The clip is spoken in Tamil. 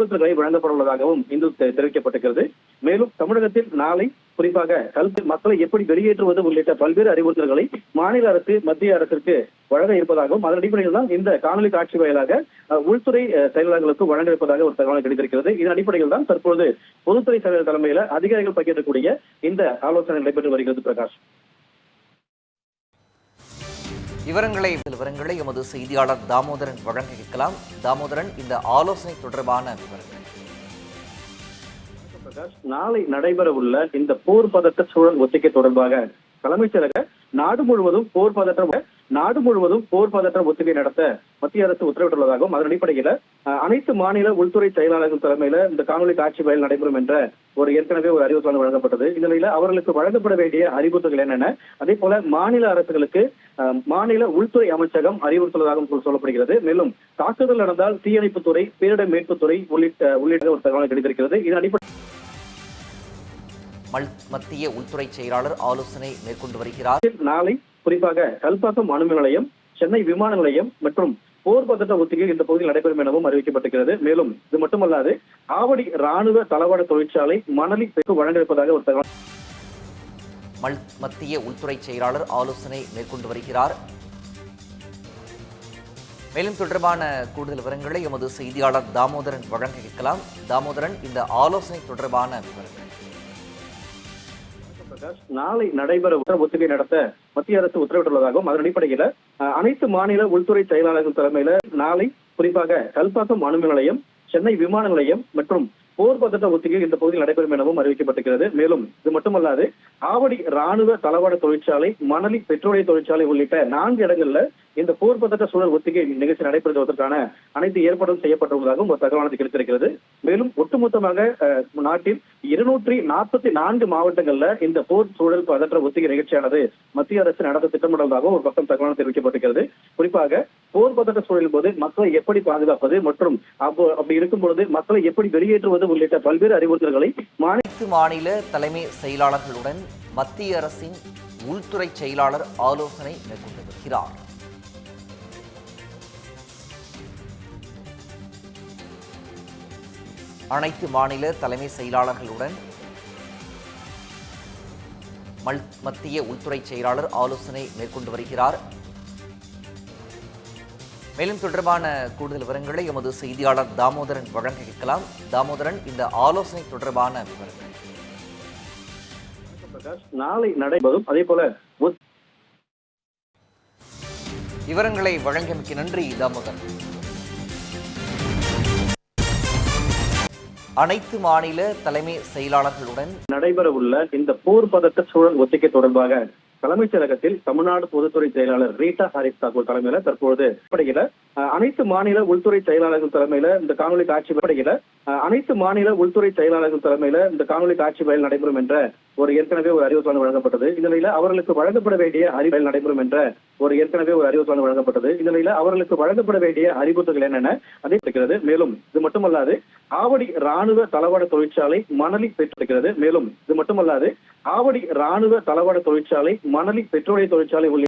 அறிவுறுத்தல்களை வழங்கப்பட உள்ளதாகவும் இன்று தெரிவிக்கப்பட்டிருக்கிறது. மேலும் தமிழகத்தில் நாளை குறிப்பாக கல்வி மக்களை எப்படி வெளியேற்றுவது உள்ளிட்ட பல்வேறு அறிவுறுத்தல்களை மாநில அரசு மத்திய அரசிற்கு வழங்க இருப்பதாகவும் அதன் அடிப்படையில் தான் இந்த காணொலி காட்சி வாயிலாக உள்துறை செயலாளர்களுக்கு வழங்க இருப்பதாக ஒரு தகவல் கிடைத்திருக்கிறது. இதன் அடிப்படையில் தான் தற்போது பொதுத்துறை செயலர் தலைமையில அதிகாரிகள் பங்கேற்கக்கூடிய இந்த ஆலோசனை நடைபெற்று வருகிறது பிரகாஷ். விவரங்களை விவரங்களை எமது செய்தியாளர் தாமோதரன் வழங்க கேட்கலாம் தாமோதரன் இந்த ஆலோசனை தொடர்பான விவரங்கள். நாளை நடைபெற உள்ள இந்த போர் பதட்ட சூழல் ஒத்திகை தொடர்பாக தலைமைச் செயலக நாடு முழுவதும் போர் பதற்றம் நாடு முழுவதும் போர் பதற்றம் ஒத்திகை நடத்த மத்திய அரசு உத்தரவிட்டுள்ளதாகவும் அதன் அடிப்படையில அனைத்து மாநில உள்துறை செயலாளர்கள் தலைமையில இந்த காணொலி காட்சி பயில் நடைபெறும் என்ற ஒரு ஏற்கனவே ஒரு அறிவுறுத்தல் வழங்கப்பட்டது. இந்த நிலையில அவர்களுக்கு வழங்கப்பட வேண்டிய அறிவுறுத்தல்கள் என்னென்ன? அதே போல மாநில அரசுகளுக்கு மாநில உள்துறை அமைச்சகம் அறிவுறுத்துவதாகவும் சொல்~ சொல்லப்படுகிறது. மேலும் தாக்குதல் நடந்தால் தீயணைப்புத்துறை பேரிடர் மீட்புத்துறை உள்ளிட்ட உள்ளிட்ட ஒரு தகவல் கிடைத்திருக்கிறது. இதன் அடிப்படை மத்திய உள்துறை செயலாளர் ஆலோசனை மேற்கொண்டு வருகிறார். நாளை குறிப்பாக கல்பாக்கம் அணுமின் நிலையம் சென்னை விமான நிலையம் மற்றும் போர் பதட்ட ஒத்திகை இந்த பகுதியில் நடைபெறும் எனவும் அறிவிக்கப்பட்டிருக்கிறது. மேலும் இது மட்டுமல்லாது ஆவடி ராணுவ தளவாட தொழிற்சாலை மணலி பெற்று வழங்க இருப்பதாக ஒரு தகவல். மத்திய உள்துறை செயலாளர் ஆலோசனை மேற்கொண்டு வருகிறார். மேலும் தொடர்பான கூடுதல் விவரங்களை எமது செய்தியாளர் தாமோதரன் வழங்க கேட்கலாம். தாமோதரன் இந்த ஆலோசனை தொடர்பான விவரங்கள். நாளை நடைபெற ஒத்திகை நடத்த மத்திய அரசு உத்தரவிட்டுள்ளதாகவும் அதன் அடிப்படையில அனைத்து மாநில உள்துறை செயலாளர்கள் தலைமையில நாளை குறிப்பாக கல்பாக்கம் அணுமின் நிலையம் சென்னை விமான நிலையம் மற்றும் போர் பதட்ட ஒத்திகை இந்த பகுதியில் நடைபெறும் எனவும் அறிவிக்கப்பட்டிருக்கிறது. மேலும் இது மட்டுமல்லாது ஆவடி ராணுவ தளவாட தொழிற்சாலை மணலி பெட்ரோலிய தொழிற்சாலை உள்ளிட்ட நான்கு இடங்கள்ல இந்த போர் பதட்ட சூழல் ஒத்திகை நிகழ்ச்சி நடைபெறுவதற்கான அனைத்து ஏற்பாடும் செய்யப்பட்டுள்ளதாகவும் ஒரு தகவலானது கிடைத்திருக்கிறது. மேலும் ஒட்டுமொத்தமாக நாட்டில் இருநூற்றி நாற்பத்தி நான்கு மாவட்டங்கள்ல இந்த போர் சூழல் பதற்ற ஒத்திகை நிகழ்ச்சியானது மத்திய அரசு நடத்த திட்டமிடுவதாக ஒரு பக்கம் தகவல் தெரிவிக்கப்பட்டிருக்கிறது. குறிப்பாக போர் பதட்ட சூழலின் போது மக்களை எப்படி பாதுகாப்பது மற்றும் அப்போ அப்படி இருக்கும் பொழுது மக்களை எப்படி வெளியேற்றுவது உள்ளிட்ட பல்வேறு அறிவுறுத்தல்களை மாநில மாநில தலைமை செயலாளர்களுடன் மத்திய அரசின் உள்துறை செயலாளர் ஆலோசனை மேற்கொண்டு வருகிறார். அனைத்து மாநில தலைமை செயலாளர்களுடன் மல்- மத்திய உள்துறை செயலாளர் ஆலோசனை மேற்கொண்டு வருகிறார். மேலும் தொடர்பான கூடுதல் விவரங்களை எமது செய்தியாளர் தாமோதரன் வழங்க கேட்கலாம் தாமோதரன் இந்த ஆலோசனை தொடர்பான விவரங்கள். நாளை நடைபெறும். அதே போல விவரங்களை வழங்கியமைக்கு நன்றி தாமோதரன். அனைத்து மாநில தலைமை செயலாளர்களுடன் நடைபெற உள்ள இந்த போர் பதட்ட சூழல் ஒத்திகை தொடர்பாக தலைமைச் செயலகத்தில் தமிழ்நாடு பொதுத்துறை செயலாளர் ரீட்டா ஹாரிஸ் தாக்கூர் தலைமையில தற்போது படையில அனைத்து மாநில உள்துறை செயலாளர்கள் தலைமையில இந்த காணொலி காட்சி படையில அனைத்து மாநில உள்துறை செயலாளர்கள் தலைமையில இந்த காணொலி காட்சி பயில் நடைபெறும் என்ற ஒரு ஏற்கனவே ஒரு அறிவுறுத்தல் வழங்கப்பட்டது. இந்த நிலையில அவர்களுக்கு வழங்கப்பட வேண்டிய அறிவியல் நடைபெறும் என்ற ஒரு ஏற்கனவே ஒரு அறிவுறுத்தல் வழங்கப்பட்டது. இந்த நிலையில அவர்களுக்கு வழங்கப்பட வேண்டிய அறிவுறுத்தல்கள் என்னென்ன அதே இருக்கிறது மேலும் இது மட்டுமல்லாது ஆவடி ராணுவ தளவாட தொழிற்சாலை மணலி பெற்றிருக்கிறது. மேலும் இது மட்டுமல்லாது ஆவடி ராணுவ தளவாட தொழிற்சாலை மணலி பெட்ரோலிய தொழிற்சாலை உள்ளிட்ட